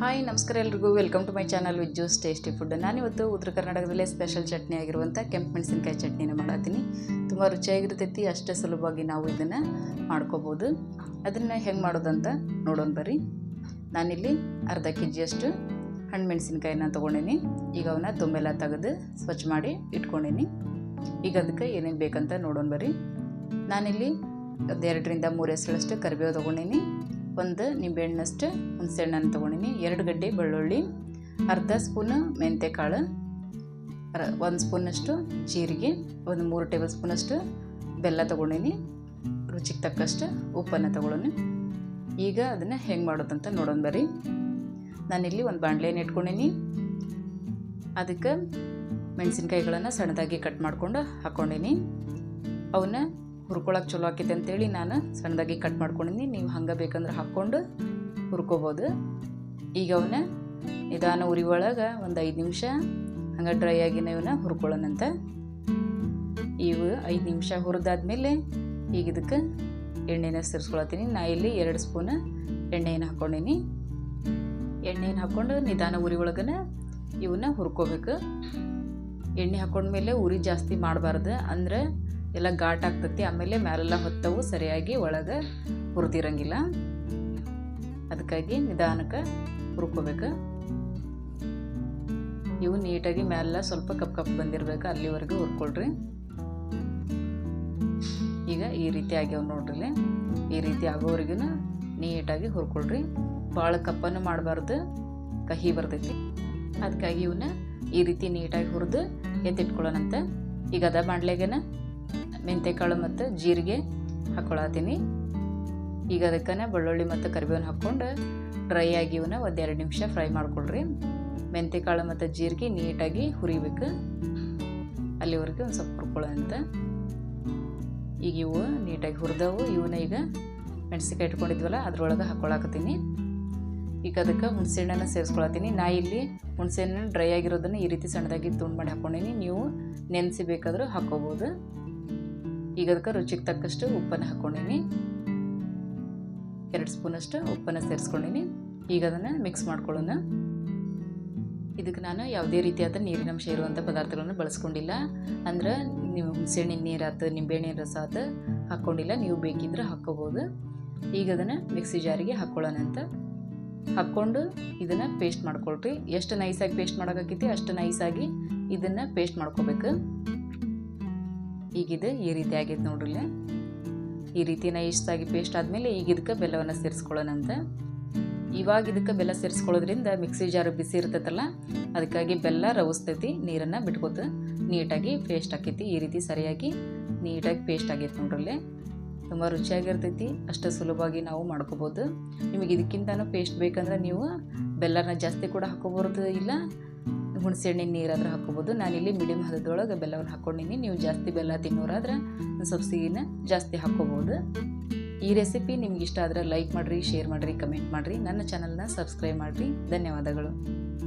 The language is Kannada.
ಹಾಯ್, ನಮಸ್ಕಾರ ಎಲ್ರಿಗೂ. Welcome to my channel with juice tasty food ನಾನಿವತ್ತು ಉತ್ತರ ಕರ್ನಾಟಕದಲ್ಲೇ ಸ್ಪೆಷಲ್ ಚಟ್ನಿ ಆಗಿರುವಂಥ ಕೆಂಪು ಮೆಣಸಿನಕಾಯಿ ಚಟ್ನಿನ ಮಾಡತ್ತೀನಿ ತುಂಬ ರುಚಿಯಾಗಿರ್ತೈತಿ, ಅಷ್ಟೇ ಸುಲಭವಾಗಿ ನಾವು ಇದನ್ನು ಮಾಡ್ಕೋಬೋದು. ಅದನ್ನು ಹೆಂಗೆ ಮಾಡೋದಂತ ನೋಡೋಣ ಬರ್ರಿ. ನಾನಿಲ್ಲಿ ಅರ್ಧ ಕೆ ಜಿಯಷ್ಟು ಹಣ್ಣು ಮೆಣಸಿನ್ಕಾಯಿನ ತೊಗೊಂಡೀನಿ. ಈಗ ಅವನ್ನ ತುಂಬೆಲ್ಲ ತೆಗೆದು ಸ್ವಚ್ಛ ಮಾಡಿ ಇಟ್ಕೊಂಡೀನಿ. ಈಗ ಅದಕ್ಕೆ ಏನೇನು ಬೇಕಂತ ನೋಡೋಣ ಬರ್ರಿ. ನಾನಿಲ್ಲಿ ಒಂದು ಎರಡರಿಂದ ಮೂರು ಹೆಸರಷ್ಟು ಕರಿಬೇವು ತೊಗೊಂಡೀನಿ. ಒಂದು ನಿಂಬೆಹಣ್ಣಷ್ಟು ಹುಣಸೆಹಣ್ಣನ್ನು ತೊಗೊಂಡಿನಿ. ಎರಡು ಗಡ್ಡೆ ಬೆಳ್ಳುಳ್ಳಿ, ಅರ್ಧ ಸ್ಪೂನು ಮೆಂತ್ಯಕಾಳು ಕಾಳು ಒಂದು ಸ್ಪೂನಷ್ಟು ಜೀರಿಗೆ, ಒಂದು ಮೂರು ಟೇಬಲ್ ಸ್ಪೂನಷ್ಟು ಬೆಲ್ಲ ತೊಗೊಂಡಿನಿ. ರುಚಿಗೆ ತಕ್ಕಷ್ಟು ಉಪ್ಪನ್ನು ತೊಗೊಳೋಣ ಈಗ ಅದನ್ನು ಹೆಂಗೆ ಮಾಡೋದಂತ ನೋಡೋಣ ಬರ್ರಿ. ನಾನಿಲ್ಲಿ ಒಂದು ಬಾಣಲೆಯನ್ನು ಇಟ್ಕೊಂಡೀನಿ. ಅದಕ್ಕೆ ಮೆಣಸಿನ್ಕಾಯಿಗಳನ್ನು ಸಣ್ಣದಾಗಿ ಕಟ್ ಮಾಡಿಕೊಂಡು ಹಾಕ್ಕೊಂಡಿನಿ ಅವನ್ನ ಹುರ್ಕೊಳಕ್ಕೆ ಚಲೋ ಆಕೈತೆ ಅಂತೇಳಿ ನಾನು ಸಣ್ಣದಾಗಿ ಕಟ್ ಮಾಡ್ಕೊಂಡಿನಿ. ನೀವು ಹಂಗೆ ಬೇಕಂದ್ರೆ ಹಾಕ್ಕೊಂಡು ಹುರ್ಕೋಬೋದು. ಈಗ ಅವನ್ನ ನಿಧಾನ ಉರಿ ಒಳಗೆ ಒಂದು ಐದು ನಿಮಿಷ ಹಂಗೆ ಡ್ರೈ ಆಗಿನ ಇವನ್ನ ಹುರ್ಕೊಳ್ಳೋಣಂತ ಇವು ಐದು ನಿಮಿಷ ಹುರಿದಾದ್ಮೇಲೆ ಈಗ ಇದಕ್ಕೆ ಎಣ್ಣೆನ ಸೇರಿಸ್ಕೊಳತ್ತೀನಿ. ನಾ ಇಲ್ಲಿ ಎರಡು ಸ್ಪೂನ್ ಎಣ್ಣೆಯನ್ನು ಹಾಕ್ಕೊಂಡೀನಿ ಎಣ್ಣೆಯನ್ನು ಹಾಕ್ಕೊಂಡು ನಿಧಾನ ಉರಿ ಒಳಗನ ಇವನ್ನ ಹುರ್ಕೋಬೇಕು. ಎಣ್ಣೆ ಹಾಕೊಂಡ್ಮೇಲೆ ಉರಿ ಜಾಸ್ತಿ ಮಾಡಬಾರ್ದು. ಅಂದ್ರೆ ಎಲ್ಲ ಘಾಟ್ ಆಗ್ತತಿ, ಆಮೇಲೆ ಮ್ಯಾಲೆಲ್ಲ ಹೊತ್ತವು ಸರಿಯಾಗಿ ಒಳಗೆ ಹುರಿದಿರಂಗಿಲ್ಲ. ಅದಕ್ಕಾಗಿ ನಿಧಾನಕ್ಕೆ ಹುರ್ಕೋಬೇಕು. ಇವು ನೀಟಾಗಿ ಮ್ಯಾಲೆಲ್ಲ ಸ್ವಲ್ಪ ಕಪ್ ಕಪ್ ಬಂದಿರಬೇಕು, ಅಲ್ಲಿವರೆಗೂ ಹುರ್ಕೊಳ್ರಿ. ಈಗ ಈ ರೀತಿ ಆಗ್ಯಾವ ನೋಡ್ರಿ ಈ ರೀತಿ ಆಗೋವರೆಗೂ ನೀಟಾಗಿ ಹುರ್ಕೊಳ್ರಿ. ಭಾಳ ಕಪ್ಪನ್ನು ಮಾಡಬಾರ್ದು, ಕಹಿ ಬರ್ತೈತಿ. ಅದಕ್ಕಾಗಿ ಇವನ್ನ ಈ ರೀತಿ ನೀಟಾಗಿ ಹುರಿದು ಎತ್ತಿಟ್ಕೊಳ್ಳೋಣಂತೆ. ಈಗ ಅದ ಮಾಡ್ಲೆಗನ ಮೆಂತೆಕಾಳು ಮತ್ತು ಜೀರಿಗೆ ಹಾಕ್ಕೊಳತ್ತೀನಿ ಈಗ ಅದಕ್ಕನ ಬೆಳ್ಳುಳ್ಳಿ ಮತ್ತು ಕರಿಬೇವನ್ನ ಹಾಕ್ಕೊಂಡು ಡ್ರೈ ಆಗಿ ಇವನ್ನ ಒಂದೆರಡು ನಿಮಿಷ ಫ್ರೈ ಮಾಡ್ಕೊಳ್ರಿ. ಮೆಂತೆಕಾಳು ಮತ್ತು ಜೀರಿಗೆ ನೀಟಾಗಿ ಹುರಿಬೇಕು. ಅಲ್ಲಿವರೆಗೆ ಒಂದು ಸ್ವಲ್ಪ ಹುರ್ಕೊಳ್ಳೋಂತ ಈಗ ಇವು ನೀಟಾಗಿ ಹುರಿದವು. ಇವನ್ನ ಈಗ ಮೆಣಸಿನ್ಕಾಯಿ ಇಟ್ಕೊಂಡಿದ್ವಲ್ಲ, ಅದ್ರೊಳಗೆ ಹಾಕ್ಕೊಳಕತ್ತೀನಿ ಈಗ ಅದಕ್ಕೆ ಹುಣಸೆಹಣ್ಣನ್ನು ಸೇರಿಸ್ಕೊಳತ್ತೀನಿ. ನಾ ಇಲ್ಲಿ ಹುಣಸೆಹಣ್ಣು ಡ್ರೈ ಆಗಿರೋದನ್ನು ಈ ರೀತಿ ಸಣ್ಣದಾಗಿ ತುಂಡು ಮಾಡಿ ಹಾಕ್ಕೊಂಡೀನಿ ನೀವು ನೆನೆಸಿ ಬೇಕಾದರೂ ಹಾಕ್ಕೋಬೋದು ಈಗ ಅದಕ್ಕೆ ರುಚಿಗೆ ತಕ್ಕಷ್ಟು ಉಪ್ಪನ್ನು ಹಾಕ್ಕೊಂಡೀನಿ. ಎರಡು ಸ್ಪೂನಷ್ಟು ಉಪ್ಪನ್ನು ಸೇರಿಸ್ಕೊಂಡೀನಿ. ಈಗ ಅದನ್ನು ಮಿಕ್ಸ್ ಮಾಡ್ಕೊಳ್ಳೋಣ. ಇದಕ್ಕೆ ನಾನು ಯಾವುದೇ ರೀತಿಯಾದ ನೀರಿನಂಶ ಇರುವಂಥ ಪದಾರ್ಥಗಳನ್ನು ಬಳಸ್ಕೊಂಡಿಲ್ಲ. ಅಂದ್ರೆ ನೀವು ಹುಣಸೆಹಣ್ಣಿನ ನೀರು ಆತು ನಿಂಬೆಹಣ್ಣಿನ ರಸ ಆತು ಹಾಕ್ಕೊಂಡಿಲ್ಲ. ನೀವು ಬೇಕಿದ್ರೆ ಹಾಕ್ಕೋಬೋದು. ಈಗ ಅದನ್ನು ಮಿಕ್ಸಿ ಜಾರಿಗೆ ಹಾಕ್ಕೊಳ್ಳೋಣ ಅಂತ. ಹಾಕ್ಕೊಂಡು ಇದನ್ನು ಪೇಸ್ಟ್ ಮಾಡ್ಕೊಳ್ರಿ. ಎಷ್ಟು ನೈಸಾಗಿ ಪೇಸ್ಟ್ ಮಾಡೋಕ್ಕಾಕೈತಿ ಅಷ್ಟು ನೈಸಾಗಿ ಇದನ್ನು ಪೇಸ್ಟ್ ಮಾಡ್ಕೋಬೇಕು. ಈಗಿದು, ಈ ರೀತಿ ಆಗೈತೆ ನೋಡ್ರಿ ಈ ರೀತಿ ಇಷ್ಟಾಗಿ ಪೇಸ್ಟ್ ಆದಮೇಲೆ ಈಗ ಇದಕ್ಕೆ ಬೆಲ್ಲವನ್ನು ಸೇರಿಸ್ಕೊಳ್ಳೋಣಂತೆ ಇವಾಗ ಇದಕ್ಕೆ ಬೆಲ್ಲ ಸೇರಿಸ್ಕೊಳ್ಳೋದ್ರಿಂದ ಮಿಕ್ಸಿ ಜಾರು ಬಿಸಿ ಇರ್ತೈತಲ್ಲ, ಅದಕ್ಕಾಗಿ ಬೆಲ್ಲ ರವಿಸ್ತೈತಿ, ನೀರನ್ನು ಬಿಟ್ಕೋತ ನೀಟಾಗಿ ಪೇಸ್ಟ್ ಆಕೈತಿ. ಈ ರೀತಿ ಸರಿಯಾಗಿ ನೀಟಾಗಿ ಪೇಸ್ಟ್ ಆಗೈತೆ ನೋಡ್ರಲ್ಲಿ ತುಂಬ ರುಚಿಯಾಗಿರ್ತೈತಿ, ಅಷ್ಟು ಸುಲಭವಾಗಿ ನಾವು ಮಾಡ್ಕೋಬೋದು. ನಿಮಗೆ ಇದಕ್ಕಿಂತನೂ ಪೇಸ್ಟ್ ಬೇಕಂದ್ರೆ ನೀವು ಬೆಲ್ಲನ ಜಾಸ್ತಿ ಕೂಡ ಹಾಕೋಬಾರ್ದು ಇಲ್ಲ ಹುಣಸೆಹಣ್ಣಿನ ನೀರಾದ್ರೆ ಹಾಕೋಬೋದು ನಾನಿಲ್ಲಿ ಮೀಡಿಯಮ್ ಹದದೊಳಗೆ ಬೆಲ್ಲವನ್ನು ಹಾಕ್ಕೊಂಡಿನಿ. ನೀವು ಜಾಸ್ತಿ ಬೆಲ್ಲ ತಿನ್ನೋರಾದ್ರೆ ಸಿಹಿನ ಜಾಸ್ತಿ ಹಾಕ್ಕೋಬೋದು. ಈ ರೆಸಿಪಿ ನಿಮ್ಗೆ ಇಷ್ಟ ಆದರೆ ಲೈಕ್ ಮಾಡಿರಿ ಶೇರ್ ಮಾಡಿರಿ ಕಮೆಂಟ್ ಮಾಡಿರಿ. ನನ್ನ ಚಾನಲ್ನ ಸಬ್ಸ್ಕ್ರೈಬ್ ಮಾಡಿರಿ. ಧನ್ಯವಾದಗಳು.